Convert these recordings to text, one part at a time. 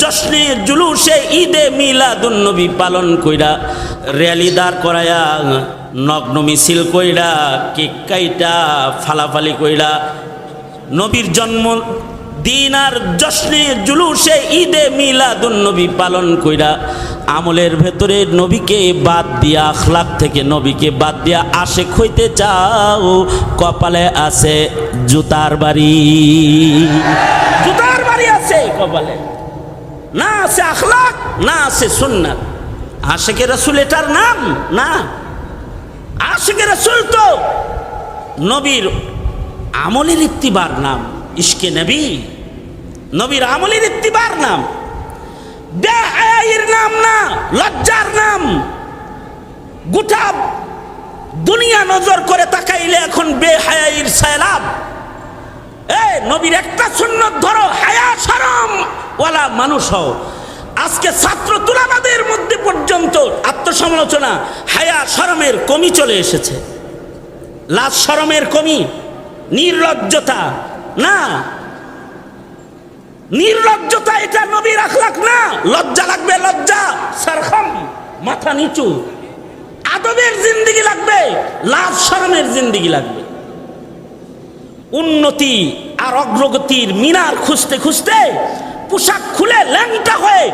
জশ্নে জুলুসে ঈদে মিলাদুন্নবী পালন কইরা র্যালি দাঁড় করায়া, নগ্ন মিছিল কইরা, কেক কাইটা, ফালাফালি কইরা নবীর জন্ম দিন আর জশ্নে জুলুসে ঈদে মিলাদুন্নবী পালন কইরা আমলের ভেতরে নবীকে বাদ দিয়া, আখলাক থেকে নবীকে বাদ দিয়া আশেক হইতে চাও, কপালে আছে জুতার বাড়ি জুতার বাড়ি আছে কপালে না আছে আখলাক, না আছে সুন্নাত। আশেকে রসুল এটার নাম? না। আশেকে রসুল তো নবীর আমলের ইত্তিবার নাম, ইশকে নবী। নবীর আমলের ইত্তিবার নাম। নাম না, লজ্জার নাম। গোটা দুনিয়া নজর করে তাকাইলে এখন বেহায়ের সয়লাব এ, নবীর একটা সুন্নত ধরো, হায়া শরম ওয়ালা মানুষ হও। আজকে ছাত্র তুলাবাদের মধ্যে পর্যন্ত আত্মসমালোচনা হায়া শরমের কমি চলে এসেছে। লাজ শরমের কমি, নির্লজ্জতা, না। নির্লজ্জতা এটা নবীর আখলাক না। লজ্জা লাগবে, লজ্জা। সারখম, মাথা নিচু। আদবের জিন্দিগি লাগবে লাজ শরমের জিন্দিগি লাগবে। উন্নতি আর অগ্রগতির মিনার খুঁজতে খুঁজতে পোশাক খুলে ল্যাংটা হয়ে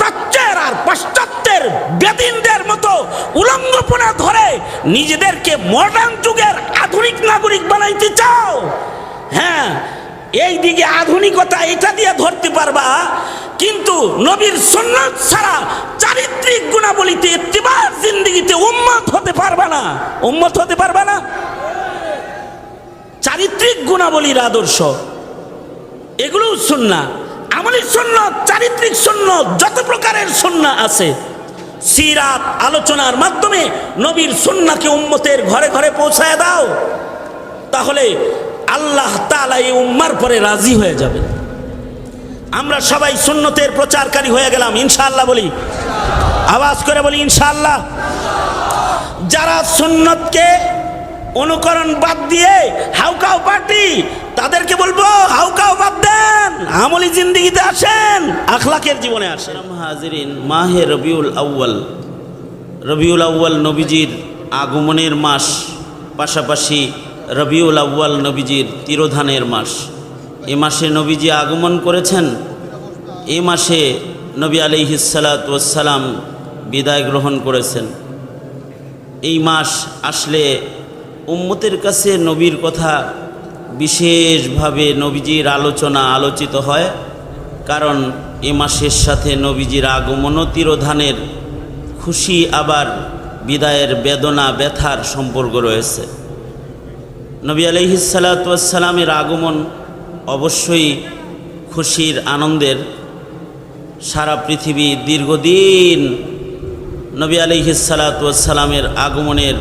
প্রাচ্যের আর পাশ্চাত্যের বেদিনদের মতো উলঙ্গপনা ধরে নিজেদেরকে মডার্ন যুগের আধুনিক নাগরিক বানাইতে চাও? হ্যাঁ এই দিকে আধুনিকতা এটা দিয়ে ধরতে পারবা, কিন্তু নবীর সুন্নত ছাড়া চারিত্রিক গুণাবলীতে ইত্তিবার জিন্দিগিতে উম্মত হতে পারবা না। উম্মত হতে পারবা না? চারিত্রিক গুণাবলীর আদর্শ এগুলো সুন্না আমলি শূন্য চারিত্রিক শূন্য যত প্রকারের সুন্না আছে, সিরাত আলোচনার মাধ্যমে নবীর সুন্নাকে উম্মতের ঘরে ঘরে পৌঁছায় দাও, তাহলে আল্লাহ তাআলা এই উম্মার পরে রাজি হয়ে যাবে। আমরা সবাই সুন্নতের প্রচারকারী হয়ে গেলাম, ইনশাআল্লাহ বলি। আওয়াজ করে বলি, ইনশাআল্লাহ। যারা সুন্নতকে অনুকরণ বাদ দিয়ে হাউকাও পার্টি, তাদেরকে বলব হাউকাও বাদ দেন, আমলি জিন্দিগিতে আসেন, আখলাকের জীবনে আসেন। হাজিরিন, মাহে রবিউল আউ্য়াল রবিউল আউ্য়াল নবীজির আগমনের মাস, পাশাপাশি রবিউল আউ্য়াল নবীজির তিরোধানের মাস। এ মাসে নবীজি আগমন করেছেন, এ মাসে নবী আলিহিসালাতাম বিদায় গ্রহণ করেছেন। এই মাস আসলে উম্মতের কাছে নবীর কথা বিশেষভাবে নবীজির আলোচনা আলোচিত হয়, কারণ এ মাসের সাথে নবীজির আগমনও তিরোধানের খুশি আবার বিদায়ের বেদনা ব্যথার সম্পর্ক রয়েছে। নবী আলহিসাল্লামের আগমন অবশ্যই খুশির আনন্দের সারা পৃথিবী দীর্ঘদিন নবী আলিহিসাল্লামের আগমনের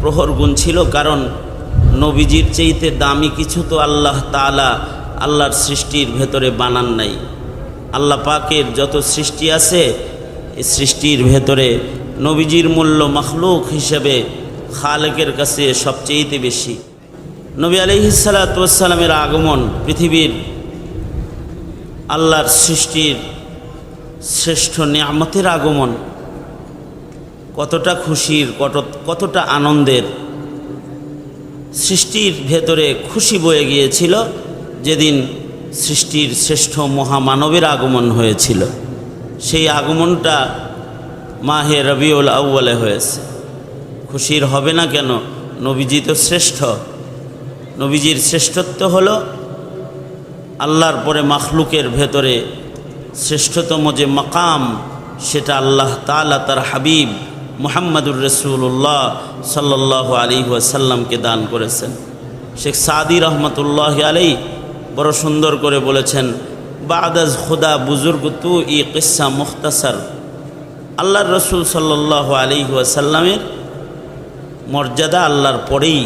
প্রহর গুণ ছিল কারণ নবীজির চেয়েতে দামি কিছু তো আল্লাহ তালা আল্লাহর সৃষ্টির ভেতরে বানান নাই। আল্লাহ পাকের যত সৃষ্টি আছে, এই সৃষ্টির ভেতরে নবীজির মূল্য মখলুক হিসেবে খালেকের কাছে সবচেয়েতে বেশি। নবী আলিহিসাল্লামের আগমন পৃথিবীর আল্লাহর সৃষ্টির শ্রেষ্ঠ নিয়ামতের আগমন। কতটা খুশির, কত কতটা আনন্দের সৃষ্টির ভেতরে খুশি বয়ে গিয়েছিল যেদিন সৃষ্টির শ্রেষ্ঠ মহামানবের আগমন হয়েছিল। সেই আগমনটা মাহে রবিউল আউ্বালে হয়েছে। খুশির হবে না কেন? নবীজি তো শ্রেষ্ঠ। নবীজির শ্রেষ্ঠত্ব হল আল্লাহর পরে মাখলুকের ভেতরে শ্রেষ্ঠতম যে মাকাম, সেটা আল্লাহ তালা তার হাবিব মোহাম্মদুর রসুল্লাহ সাল্লাহ আলী ওয়াসাল্লামকে দান করেছেন। শেখ সাদি রহমতুল্লাহ আলী বড় সুন্দর করে বলেছেন, বাদাজ খুদা বুজুর্গ তু ই কিসা মুখতাসার। আল্লাহর রসুল সাল্লাহ আলী ওয়াসাল্লামের মর্যাদা আল্লাহর পরেই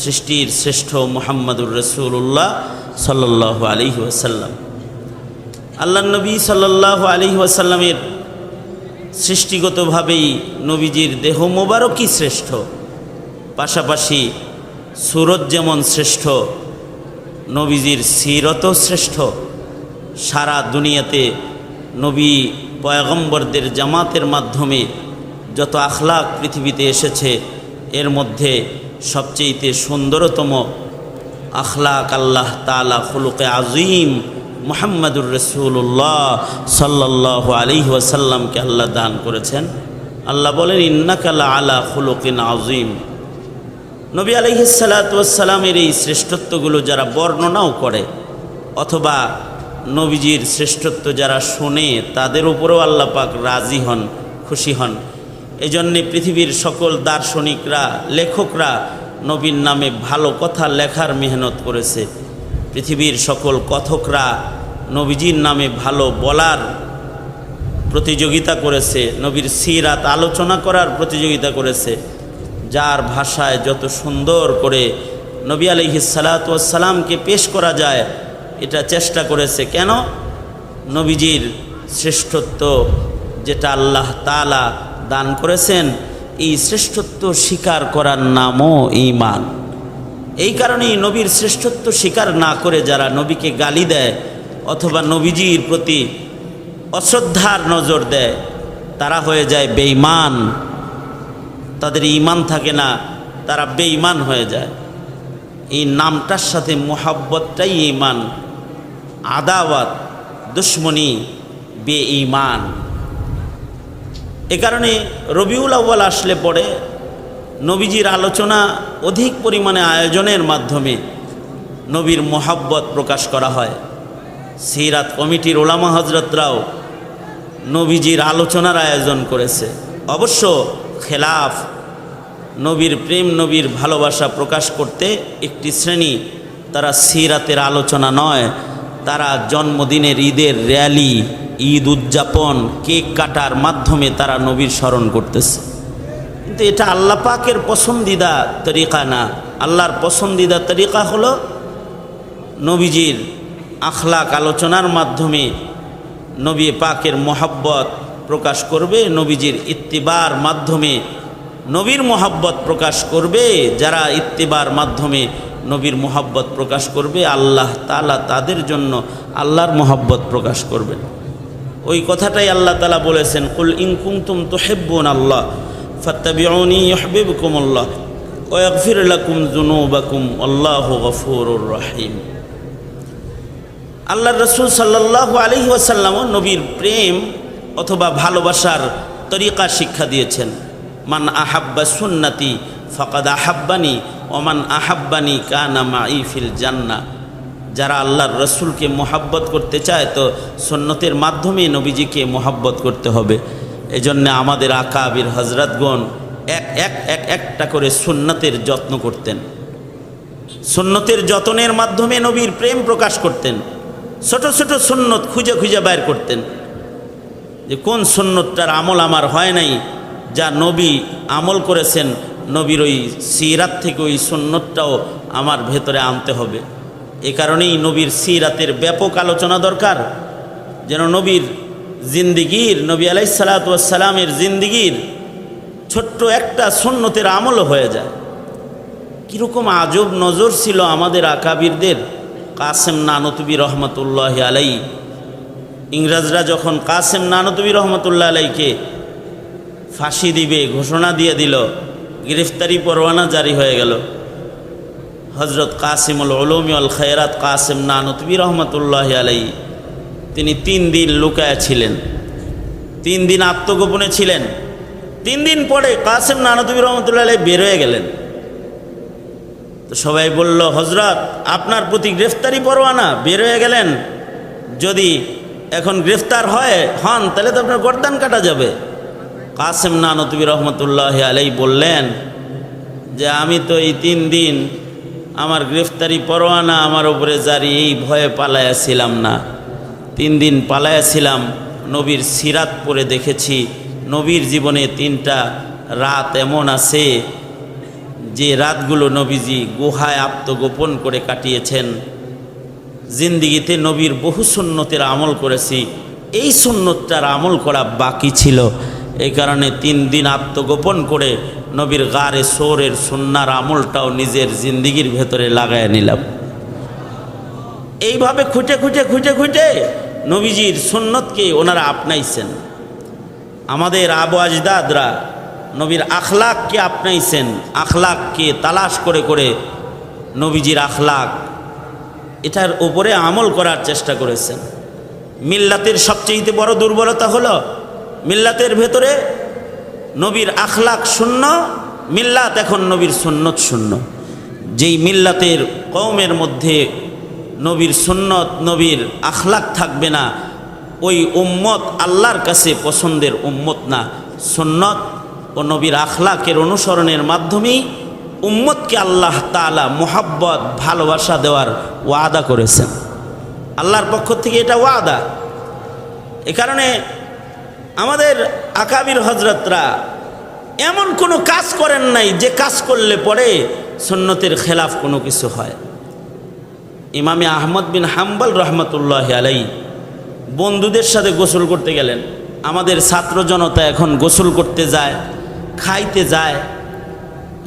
সৃষ্টির শ্রেষ্ঠ মোহাম্মদুর রসুল্লাহ সাল্লাহ আলী ওয়াসাল্লাম। আল্লাহ নবী সাল্লাহ আলী ওয়াসাল্লামের সৃষ্টিগতভাবেই নবীজির দেহ মোবারকই শ্রেষ্ঠ। পাশাপাশি সুরত যেমন শ্রেষ্ঠ, নবীজির সিরতও শ্রেষ্ঠ। সারা দুনিয়াতে নবী পয়গম্বরদের জামাতের মাধ্যমে যত আখলাক পৃথিবীতে এসেছে, এর মধ্যে সবচেয়েতে সুন্দরতম আখলাক আল্লাহ তালা খুলুকে আজিম মোহাম্মদুর রসুল্লাহ সাল্লাহ আলী ওয়াসাল্লামকে আল্লাহ দান করেছেন। আল্লাহ বলেন ইন্নাকালা আলা খুলুকিন আজিম নবী আলহিসাল্লাতামের এই শ্রেষ্ঠত্বগুলো যারা বর্ণনাও করে, অথবা নবীজির শ্রেষ্ঠত্ব যারা শোনে, তাদের উপরেও পাক রাজি হন, খুশি হন। এই জন্যে পৃথিবীর সকল দার্শনিকরা, লেখকরা নবীর নামে ভালো কথা লেখার মেহনত করেছে। পৃথিবীর সকল কথকরা নবীজির নামে ভালো বলার প্রতিযোগিতা করেছে, নবীর সিরাত আলোচনা করার প্রতিযোগিতা করেছে, যার ভাষায় যত সুন্দর করে নবী আলহি সালাতামকে পেশ করা যায়, এটা চেষ্টা করেছে। কেন? নবীজির শ্রেষ্ঠত্ব যেটা আল্লাহ তালা দান করেছেন, এই শ্রেষ্ঠত্ব স্বীকার করার নামও ইমান এই কারণেই নবীর শ্রেষ্ঠত্ব স্বীকার না করে যারা নবীকে গালি দেয় অথবা নবীজির প্রতি অশ্রদ্ধার নজর দেয়, তারা হয়ে যায় বেঈমান। তাদের ইমান থাকে না, তারা বেঈমান হয়ে যায়। এই নামটার সাথে মোহাব্বতটাই ইমান আদাওয়াত, দুশ্মনী বে ইমান এ কারণে রবিউল আউ্বাল আসলে পরে নবীজির আলোচনা অধিক পরিমাণে আয়োজনের মাধ্যমে নবীর মোহাব্বত প্রকাশ করা হয়। সিরাত কমিটির ওলামা হজরতরাও নবীজির আলোচনার আয়োজন করেছে। অবশ্য খেলাফ নবীর প্রেম, নবীর ভালোবাসা প্রকাশ করতে একটি শ্রেণি তারা সিরাতের আলোচনা নয়, তারা জন্মদিনের ঈদের র্যালি, ঈদ উদযাপন, কেক কাটার মাধ্যমে তারা নবীর স্মরণ করতেছে। কিন্তু এটা আল্লাহ পাকের পছন্দিদা তরিকা না। আল্লাহর পছন্দিদা তরিকা হলো নবীজির আখলাক আলোচনার মাধ্যমে নবী পাকের মোহাব্বত প্রকাশ করবে, নবীজির ইত্তিবার মাধ্যমে নবীর মোহাব্বত প্রকাশ করবে, যারা ইত্তিবার মাধ্যমে নবীর মোহাব্বত প্রকাশ করবে, আল্লাহ তালা তাদের জন্য আল্লাহর মোহাব্বত প্রকাশ করবেন। ওই কথাটাই আল্লাহ তালা বলেছেন, কুল ইনকুম তুম তো হেব্বন আল্লাহ ফত্তাবিউনি ইহবিবকুম আল্লাহ ওয়াগফির লাকুম যুনুবাকুম, আল্লাহু গফুরুর রহিম। আল্লাহ রসুল সাল্লাহ আলহি ওয়াসাল্লামও নবীর প্রেম অথবা ভালোবাসার তরিকা শিক্ষা দিয়েছেন। মান আহাব্বা সুন্নাতি ফকাদ আহাব্বানি ওমান আহাব্বানি কানামা ইফিল জান্না। যারা আল্লাহর রসুলকে মোহাব্বত করতে চায় তো সন্ন্যতের মাধ্যমে নবীজিকে মোহাব্বত করতে হবে। এজন্য আমাদের আকাবির হজরতগণ এক এক এক, একটা করে সুন্নতের যত্ন করতেন। সুন্নতের যতনের মাধ্যমে নবীর প্রেম প্রকাশ করতেন। ছোট ছোট সুন্নত খুঁজে খুঁজে বাইর করতেন। যে কোন সুন্নতটার আমল আমার হয় নাই, যা নবী আমল করেছেন, নবীর ওই সিরাত থেকে ওই সুন্নতটাও আমার ভেতরে আনতে হবে। এ কারণেই নবীর সিরাতের ব্যাপক আলোচনা দরকার। যেন নবীর জিন্দিগির, নবী আলাইসালাতামের জিন্দিগির ছোট্ট একটা সুন্নতের আমলও হয়ে যায়। কীরকম আজব নজর ছিল আমাদের আকাবিরদের। কাসেম নানতবী রহমতুল্লাহ আলাই ইংরাজরা যখন কাসেম নানতবী রহমতুল্লাহ আলাইকে ফাঁসি দিবে, ঘোষণা দিয়ে দিল, গ্রেফতারি পরোয়ানা জারি হয়ে গেল। হজরত কাসিমুল আল খৈরাত কাসেম নানতবী রহমতুল্লাহ আলাই তিনি তিন দিন লুকায়া ছিলেন। তিন দিন আত্মগোপনে ছিলেন। তিন দিন পরে কাসেম নানতবী রহমতুল্লাহ আলাই বের হয়ে গেলেন। তো সবাই বলল হজরত আপনার প্রতি গ্রেফতারি পরোয়ানা, বের হয়ে গেলেন। যদি এখন গ্রেফতার হয়, হন, তাহলে তো আপনার গরদান কাটা যাবে। কাসেম নানতবী রহমতুল্লাহ আলাই বললেন, যে আমি তো এই তিন দিন আমার গ্রেফতারি পরোয়ানা আমার উপরে জারি, এই ভয়ে পালাইয়াছিলাম না। তিন দিন পালাইয়াছিলাম, নবীর সিরাত পরে দেখেছি। নবীর জীবনে তিনটা রাত এমন আছে যে রাতগুলো নবীজি গুহায় আত্মগোপন করে কাটিয়েছেন। জিন্দিগিতে নবীর বহু সুন্নতের আমল করেছি। এই সুন্নতটার আমল করা বাকি ছিল। এই কারণে তিন দিন আত্মগোপন করে নবীর গারে সোরের সুন্নার আমলটাও নিজের জিন্দিগির ভেতরে লাগায় নিলাম। এইভাবে খুঁটে খুঁটে খুঁটে খুঁটে নবীজির সুন্নতকে ওনারা আপনাইছেন। আমাদের আবু আজদাদরা নবীর আখলাককে আপনাইছেন। আখলাককে তালাশ করে করে নবীজির আখলাক, এটার উপরে আমল করার চেষ্টা করেছেন। মিল্লাতের সবচেয়ে বড় দুর্বলতা হলো, মিল্লাতের ভেতরে নবীর আখলাক শূন্য, মিল্লাত এখন নবীর সুন্নত শূন্য। যেই মিল্লাতের কৌমের মধ্যে নবীর সুন্নত, নবীর আখলাক থাকবে না। ওই উম্মত আল্লাহর কাছে পছন্দের উম্মত না। সুন্নত ও নবীর আখলাকের অনুসরণের মাধ্যমেই উম্মতকে আল্লাহ তালা মোহাব্বত, ভালোবাসা দেওয়ার ওয়াদা করেছেন। আল্লাহর পক্ষ থেকে এটা ওয়াদা। এ কারণে আমাদের আকাবির হজরতরা এমন কোনো কাজ করেন নাই যে কাজ করলে পরে সুন্নতের খেলাফ কোনো কিছু হয়। ইমামে আহমদ বিন হাম্বল রহমতুল্লাহ আলাই বন্ধুদের সাথে গোসল করতে গেলেন। আমাদের ছাত্র জনতা এখন গোসল করতে যায়, খাইতে যায়,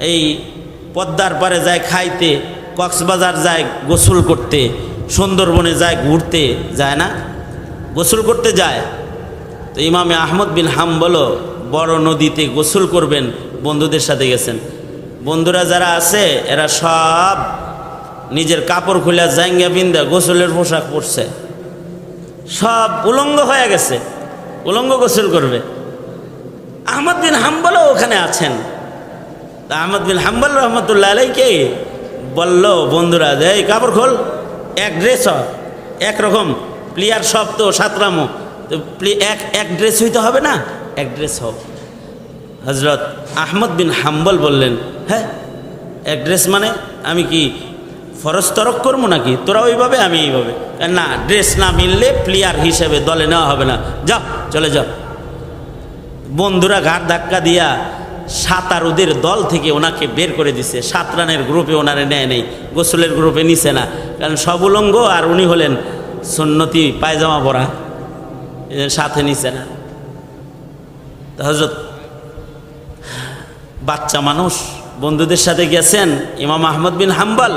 এই পদ্মার পারে যায় খাইতে, কক্সবাজার যায় গোসল করতে, সুন্দরবনে যায় ঘুরতে, যায় না? গোসল করতে যায়। তো ইমামে আহমদ বিন হাম বলো বড় নদীতে গোসল করবেন, বন্ধুদের সাথে গেছেন। বন্ধুরা যারা আছে, এরা সব নিজের কাপড় খুলে জাঙ্গা বিন্দা গোসলের পোশাক পরছে। সব উলঙ্গ হয়ে গেছে। উলঙ্গ গোসল করবে। আহমদ বিন হাম্বলও ওখানে আছেন। তা আহমদ বিন হাম্বল রহমতুল্লাহ আলাইকে বলল, বন্ধুরা এই কাপড় খোল, এক ড্রেস একরকম প্লেয়ার সব তো সাতরামো তো এক এক ড্রেস হইতে হবে না, এক ড্রেস হোক। হজরত আহমদ বিন হাম্বল বললেন হ্যাঁ এক ড্রেস মানে আমি কি ফরজ তরক করব নাকি? তোরা ওইভাবে, আমি এইভাবে। না ড্রেস না মিললে প্লেয়ার হিসেবে দলে নেওয়া হবে না। যাও, চলে যাও। বন্ধুরা ঘাট ধাক্কা দিয়া সাঁতারুদের দল থেকে ওনাকে বের করে দিছে। সাত রানের গ্রুপে ওনারে নেয় নেই, গোসলের গ্রুপে নিছে না। কারণ সব উলঙ্গ আর উনি হলেন সন্নতি পায়জামা পরা। সাথে নিছে না। হজরত বাচ্চা মানুষ, বন্ধুদের সাথে গেছেন ইমাম আহমদ বিন হাম্বল।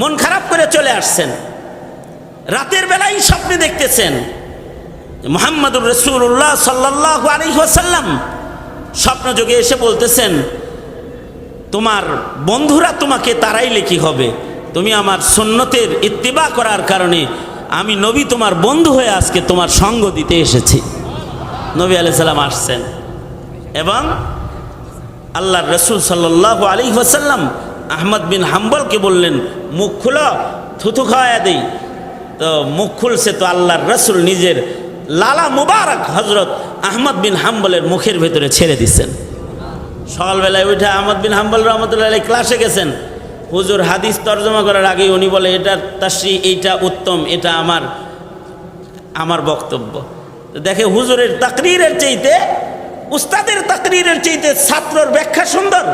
মন খারাপ করে চলে আসছেন। রাতের বেলায় স্বপ্নে দেখতেছেন মোহাম্মদুর রসুল্লাহ সাল্লাহ আলহিহাসাল্লাম স্বপ্নযোগে এসে বলতেছেন, তোমার বন্ধুরা তোমাকে তারাইলে কি হবে। তুমি আমার সুন্নতের ইত্তিবা করার কারণে আমি নবী তোমার বন্ধু হয়ে আজকে তোমার সঙ্গ দিতে এসেছি। নবী আলাইসাল্লাম আসছেন এবং আল্লাহ রসুল সাল্লাহ আলী ওসাল্লাম আহমদ বিন হাম্বলকে বললেন মুখ খুলো, থুথু খাওয়া দেই। তো মুখ খুলছে তো আল্লাহর রসুল নিজের লালা মুবারক হজরত আহমদ বিন হাম্বলের মুখের ভেতরে ছেড়ে দিচ্ছেন সকালবেলায় উঠে আহমদ বিন হাম্বল রহমতুল্লাহ ক্লাসে গেছেন। হুজুর হাদিস তর্জমা করার আগে উনি বলে, এটা তাশ্রী এইটা উত্তম, এটা আমার আমার বক্তব্য। দেখে হুজুরের তাকরিরের চাইতে, উস্তাদের তাকরিরের চাইতে ছাত্রর ব্যাখ্যা সুন্দর।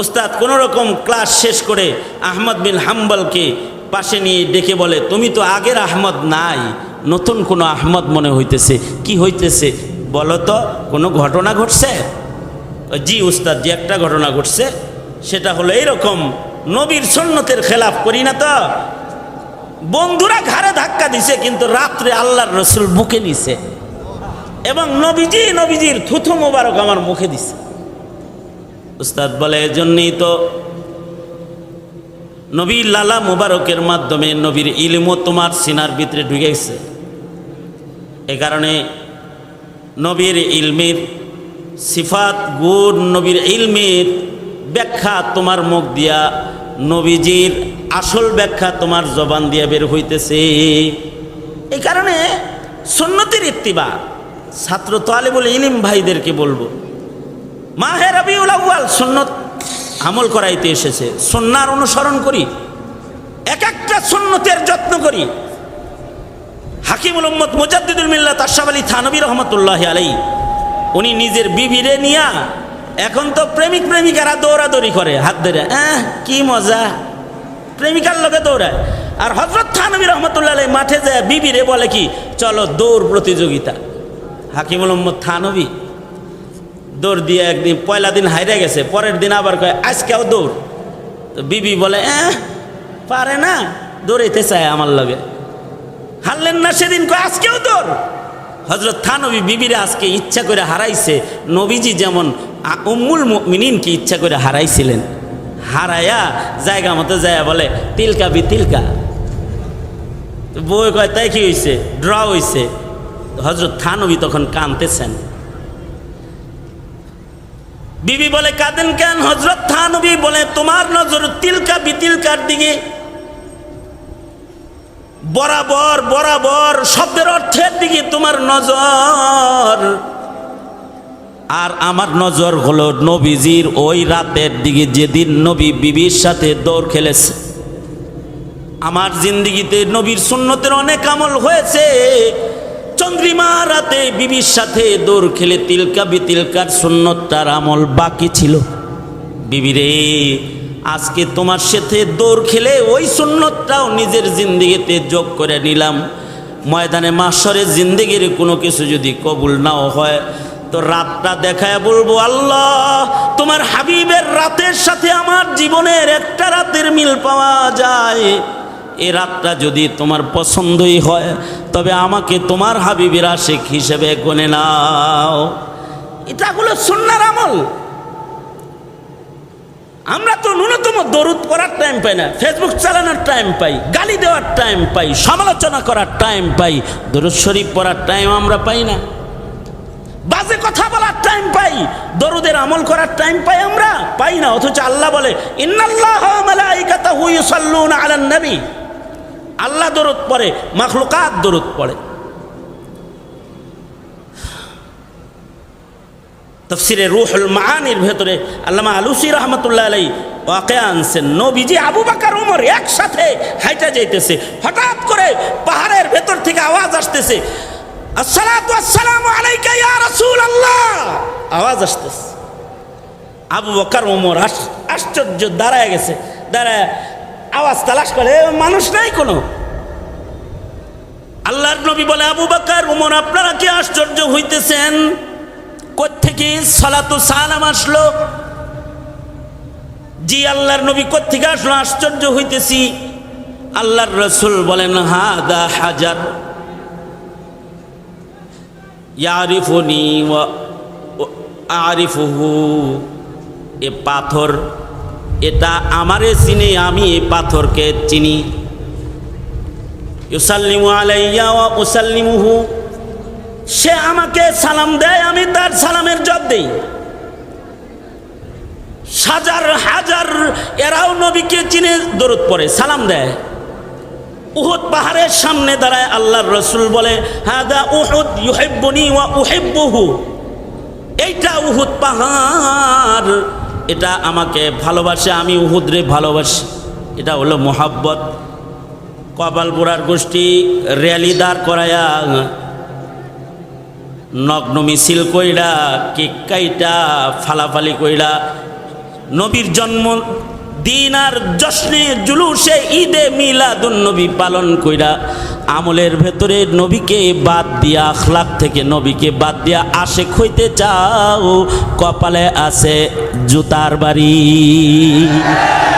উস্তাদ কোনো রকম ক্লাস শেষ করে আহমদ বিন হাম্বলকে পাশে নিয়ে ডেকে বলে, তুমি তো আগের আহমদ নাই, নতুন কোনো আহমদ মনে হইতেছে। কি হইতেছে বলো তো, কোনো ঘটনা ঘটছে? জি উস্তাদ যে একটা ঘটনা ঘটছে, সেটা হলো এইরকম, নবীর সন্ন্যতের খেলাফ করি না তো। বন্ধুরা ঘাড়ে ধাক্কা দিছে, কিন্তু রাত্রে আল্লাহর রসুল বুকে নিছে। এবং নবীজি, নবীজির থুথু মোবারক আমার মুখে দিছে। উস্তাদ বলে, এজন্যই তো নবীর লালা মোবারকের মাধ্যমে নবীর ইলমও তোমার সিনার ভিতরে ঢুকে গেছে। এ কারণে নবীর ইলমের সিফাত, গুণ, নবীর ইলমের ব্যাখ্যা তোমার মুখ দিয়া নবীজির আসল ব্যাখ্যা তোমার জবান দিয়া বের হইতেছে। এই কারণে সুন্নতির ইত্তিবা, ছাত্র তালেবুল ইলিম ভাইদেরকে বলব মাহে রবিউল আউয়াল, সুন্নত আমল করাইতে এসেছে। সন্ন্যার অনুসরণ করি এক একটা সুন্নতের যত্ন করি। হাকিমুল উম্মত মুজাদ্দিদুল মিল্লাত আশরাফ আলী থানবী রহমতুল্লাহ আলাই উনি নিজের বিবিরে নিয়া এখন তো প্রেমিক প্রেমিকারা দৌড়াদৌড়ি করে হাত ধরে, আহ, কি মজা। প্রেমিকার লোকে দৌড়ায়। আর হজরত থানবী রহমতুল্লাহ আলাই মাঠে যায় বিবিরে বলে কি, চলো দৌড় প্রতিযোগিতা। হাকিমুল উম্মদ থানবী দৌড় দিয়ে একদিন, পয়লা দিন হাইরে গেছে, পরের দিন আবার কয়, আজকেও দৌড়। তো বিবি বলে এ পারে না, দৌড়াইতে চায় আমার লগে। হারলেন না সেদিন, কয়, আজকেও দৌড়। হজরত থানবী বিবিরা আজকে ইচ্ছা করে হারাইছে, নবীজি যেমন উম্মুল মিনিনকে ইচ্ছা করে হারাইছিলেন। হারায়া জায়গা মতো যায়, বলে, তিলকা বি তিলকা। বই কয়, তাই কি হয়েছে ড্র হয়েছে হজরত থানবী তখন কানতেছেন বিবি বলে, কাঁদেন কেন? হজরত থানবী বলে, তোমার নজর তিলকা বিতিলকার দিকে। বরাবর বরাবর, শব্দের অর্থের দিকে তোমার নজর। আর আমার নজর হলো নবীজির ওই রাতের দিকে, যেদিন নবী বিবির সাথে দৌড় খেলেছে। আমার জিন্দিগিতে নবীর সুন্নতের অনেক আমল হয়েছে। চন্দ্রিমা রাতে বিবির সাথে দৌড় খেলে তিলকা বিতিলকার সুন্নতটার আমল বাকি ছিল। বিবিরে, আজকে তোমার সাথে দৌড় খেলে ওই সুন্নতটাও নিজের জিন্দিগিতে যোগ করে নিলাম। ময়দানে মাসরের জিন্দিগির কোনো কিছু যদি কবুল নাও হয়, তো রাতটা দেখায় বলব, আল্লাহ, তোমার হাবিবের রাতের সাথে আমার জীবনের একটা রাতের মিল পাওয়া যায়। এ রাতটা যদি তোমার পছন্দই হয়, তবে আমাকে তোমার হাবিবের আশেখ হিসেবে গনে নাও। এটা হলো সুন্নার আমল। আমরা তো ন্যূনতম দরুদ পড়ার টাইম পাই না ফেসবুক চালানোর টাইম পাই, গালি দেওয়ার টাইম পাই, সমালোচনা করার টাইম পাই, দরুদ শরীফ পড়ার টাইম আমরা পাই না। বাজে কথা বলার টাইম পাই, দরুদের আমল করার টাইম পাই আমরা, পাই না, অথচ আল্লাহ বলে, ইন্নাল্লাহ মালাইকাতাহু ইউসাল্লুনা আলান নবী আল্লাহ দরুদ পড়ে, মাখলুকাত দরুদ পড়ে। তফসিরে রুহুল মাহানির ভেতরে আল্লামা আলুসি রহমতুল্লাহ আলাই ওয়াকে আনছেন, নবীজি আবু বাকার, উমর একসাথে হাইটা যাইতেছে, হঠাৎ করে পাহাড়ের ভেতর থেকে আওয়াজ আসতেছে আসসালামু আলাইকা ইয়া রাসূলুল্লাহ। আওয়াজ আসতেছে। আবু বকর ওমর আশ্চর্য, দাঁড়ায় গেছে, দাঁড়ায় আওয়াজ তালাশ করে মানুষ নাই কোনো? আল্লাহর নবী বলে, আবু বকর ওমর আপনারা কি আশ্চর্য হইতেছেন? কোত্থেকে সালাতু সালাম আসলো? জি, আল্লাহর নবী কোত্থেকে আসলো? আশ্চর্য হইতেছি। আল্লাহর রসুল বলেন, হাদা হাজার। ইয়ারিফুনি আরিফুহু। এ পাথর, এটা আমারে চিনে আমি এ পাথরকে চিনি। ইউসাল্লিমু আলাইয়া ওয়া উসাল্লিমুহু। সে আমাকে সালাম দেয়, আমি তার সালামের জব দেই। হাজার হাজার এরাও নবীকে চিনে দরদ পড়ে, সালাম দেয়। উহুদ পাহাড়ের সামনে দাঁড়ায় আল্লাহর রসুল বলে, হাদা উহুদ ইউহিব্বুনি ওয়া উহিব্বুহু। এইটা উহুদ পাহাড়। এটা আমাকে ভালোবাসে, আমি উহুদরে ভালোবাসি। এটা হলো মোহাব্বত। কপাল বুড়ার গোষ্ঠী র্যালি দাঁড় করায়া নগ্ন মিছিল কইরা, কেক কাইটা, ফালাফালি কইরা, নবীর জন্ম দিন আর জশ্নে জুলুসে ঈদে মিলাদুন নবী পালন কইরা, আমলের ভেতরে নবীকে বাদ দিয়া আখলাক থেকে নবীকে বাদ দিয়া আশেক হইতে চাও, কপালে আছে জুতার বাড়ি।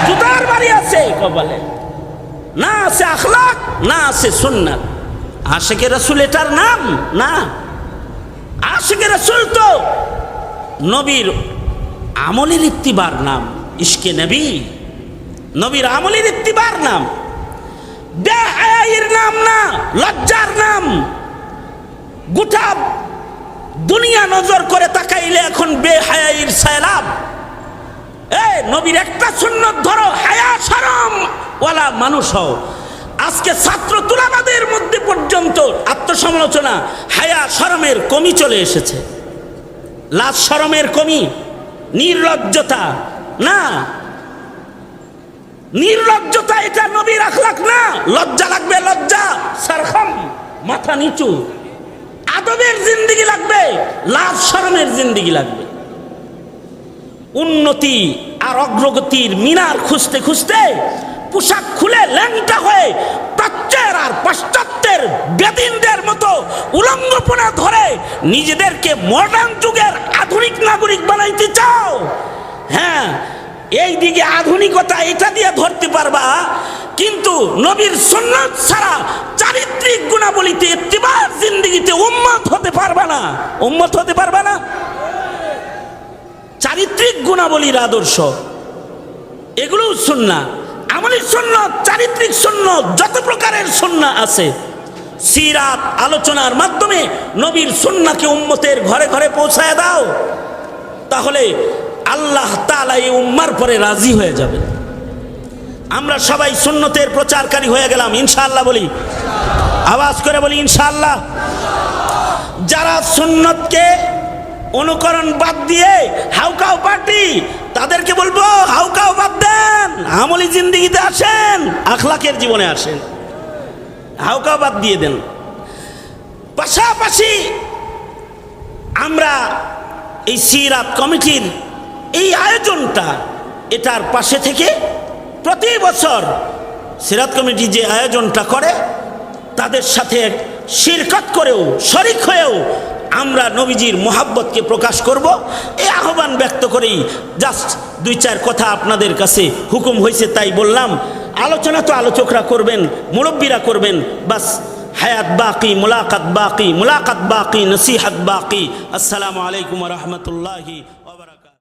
জুতার বাড়ি আছে কপালে। না আছে আখলাক, না আছে সুন্নাত। আশেকের রাসূল এটার নাম? না। আশেকের রাসূল তো নবীর আমলের ইত্তিবার নাম, ইশকে নবী। নবীর আমলের ইত্তিবার নাম। নাম না, লজ্জার নাম। গোটা দুনিয়া নজর করে তাকাইলে এখন বে বেহায়ের সায়লাব এ, নবীর একটা শূন্য ধরো, হায়া সরম। ওয়ালা মানুষ হও। আজকে ছাত্র তুলাবাদের মধ্যে পর্যন্ত আত্মসমালোচনা, হায়া সরমের কমি চলে এসেছে। লাজ সরমের কমি, নির্লজ্জতা, না। নির্লজ্জতা এটা নবীর আখলাক না। লজ্জা লাগবে, লজ্জা। সারখম, মাথা নিচু। আদবের জিন্দিগি লাগবে, লাজ শরমের জিন্দিগি লাগবে। উন্নতি আর অগ্রগতির মিনার খুঁজতে খুঁজতে পোশাক খুলে ল্যাংটা হয়ে প্রাচ্যের আর পাশ্চাত্যের বেদিনদের মতো উলঙ্গপনা ধরে নিজেদেরকে মডার্ন যুগের আধুনিক নাগরিক বানাইতে চাও? হ্যাঁ এই দিকে আধুনিকতা এটা দিয়ে ধরতে পারবা, কিন্তু নবীর সন্ন্যত ছাড়া চারিত্রিক গুণাবলীতে ইত্তিবার জিন্দিগিতে উম্মত হতে পারবা না। উম্মত হতে পারবা না? চারিত্রিক গুণাবলীর আদর্শ, এগুলোও সুন্না আমলের সুন্নত, চারিত্রিক সুন্নত, যত প্রকারের সুন্না আছে, সিরাত আলোচনার মাধ্যমে নবীর সুন্নাকে উম্মতের ঘরে ঘরে পৌঁছায় দাও, তাহলে আল্লাহ তালা এই উম্মার পরে রাজি হয়ে যাবে। আমরা সবাই সুন্নতের প্রচারকারী হয়ে গেলাম, ইনশাআল্লাহ বলি। আওয়াজ করে বলি, ইনশাআল্লাহ। যারা সুন্নতকে অনুকরণ বাদ দিয়ে হাউকাও পার্টি, তাদেরকে বলব হাউকাও বাদ দেন, আমলি জিন্দিগিতে আসেন, আখলাকের জীবনে আসেন। হাউকাও বাদ দিয়ে দেন। পাশাপাশি আমরা এই সিরাত কমিটির এই আয়োজনটা এটার পাশে থেকে প্রতি বছর সিরাত কমিটি যে আয়োজনটা করে, তাদের সাথে শিরকত করেও, শরিক হয়েও আমরা নবীজির মোহাব্বতকে প্রকাশ করব। এই আহ্বান ব্যক্ত করেই জাস্ট দুই চার কথা আপনাদের কাছে হুকুম হয়েছে তাই বললাম। আলোচনা তো আলোচকরা করবেন, মুরব্বীরা করবেন, বাস হায়াত বাকি, মুলাকাত বাকি মুলাকাত বাকি, নসিহাত বাকি। আসসালামু আলাইকুম রহমতুল্লাহি